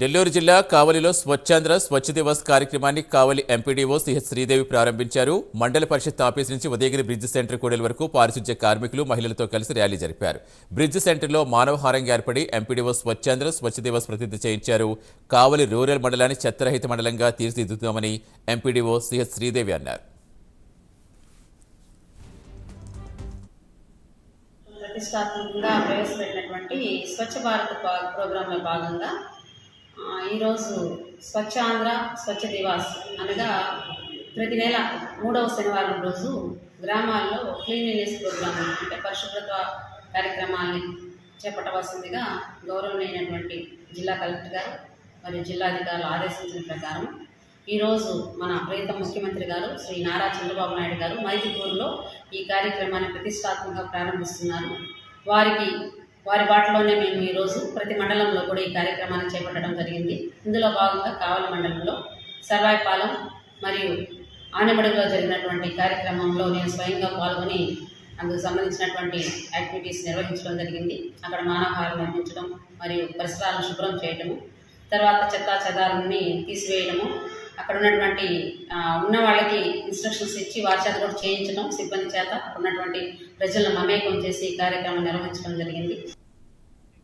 నెల్లూరు జిల్లా కావలిలో స్వచ్ఛాంధ్ర స్వచ్ఛ దివస్ కార్యక్రమాన్ని కావలి ఎంపీడీఓ సిహెచ్ శ్రీదేవి ప్రారంభించారు. మండల పరిషత్ ఆఫీస్ నుంచి ఉదయగిరి బ్రిడ్జ్ సెంటర్ కూడలి వరకు పారిశుధ్య కార్మికులు మహిళలతో కలిసి ర్యాలీ జరిపారు. బ్రిడ్జ్ సెంటర్లో మానవహారంగా ఏర్పడి ఎంపీడీఓ స్వచ్ఛాంధ్ర స్వచ్ఛ దివస్ ప్రతిజ్ఞ చేయించారు. కావలి రూరల్ మండలాన్ని చెత్తరహిత మండలంగా తీర్చిదిద్దుతామని ఎంపీడీఓ సిహెచ్ శ్రీదేవి అన్నారు. ప్రతిష్టాత్మకంగా ప్రవేశపెట్టినటువంటి స్వచ్ఛ భారత్ ప్రోగ్రాంలో భాగంగా ఈరోజు స్వచ్ఛ ఆంధ్ర స్వచ్ఛ దివాస్ అనగా ప్రతి నెల మూడవ శనివారం రోజు గ్రామాల్లో క్లీనినెస్ ప్రోగ్రామ్ అంటే పరిశుభ్రత కార్యక్రమాల్ని చేపట్టవలసిందిగా గౌరవనీయమైనటువంటి జిల్లా కలెక్టర్ గారు మరియు జిల్లాధికారులు ఆదేశించిన ప్రకారం ఈరోజు మన ప్రీత ముఖ్యమంత్రి గారు శ్రీ నారా చంద్రబాబు నాయుడు గారు మైదుకూరులో ఈ కార్యక్రమాన్ని ప్రతిష్టాత్మకంగా ప్రారంభిస్తున్నారు. వారికి వారి బాటలోనే మేము ఈరోజు ప్రతి మండలంలో కూడా ఈ కార్యక్రమాన్ని చేపట్టడం జరిగింది. ఇందులో భాగంగా కావలి మండలంలో సర్వాయిపాలెం మరియు ఆనబడిలో జరిగినటువంటి కార్యక్రమంలో నేను స్వయంగా పాల్గొని అందుకు సంబంధించినటువంటి యాక్టివిటీస్ నిర్వహించడం జరిగింది. అక్కడ మానవహారం నిర్మించడం మరియు పరిసరాలను శుభ్రం చేయటము తర్వాత చెత్తా చెదారాన్ని తీసివేయడము అక్కడ ఉన్నటువంటి ఉన్న వాళ్ళకి ఇన్స్ట్రక్షన్స్ ఇచ్చి వారి చేత కూడా చేయించడం సిబ్బంది చేత అక్కడ ఉన్నటువంటి ప్రజలను మమేకం చేసి ఈ కార్యక్రమం నిర్వహించడం జరిగింది.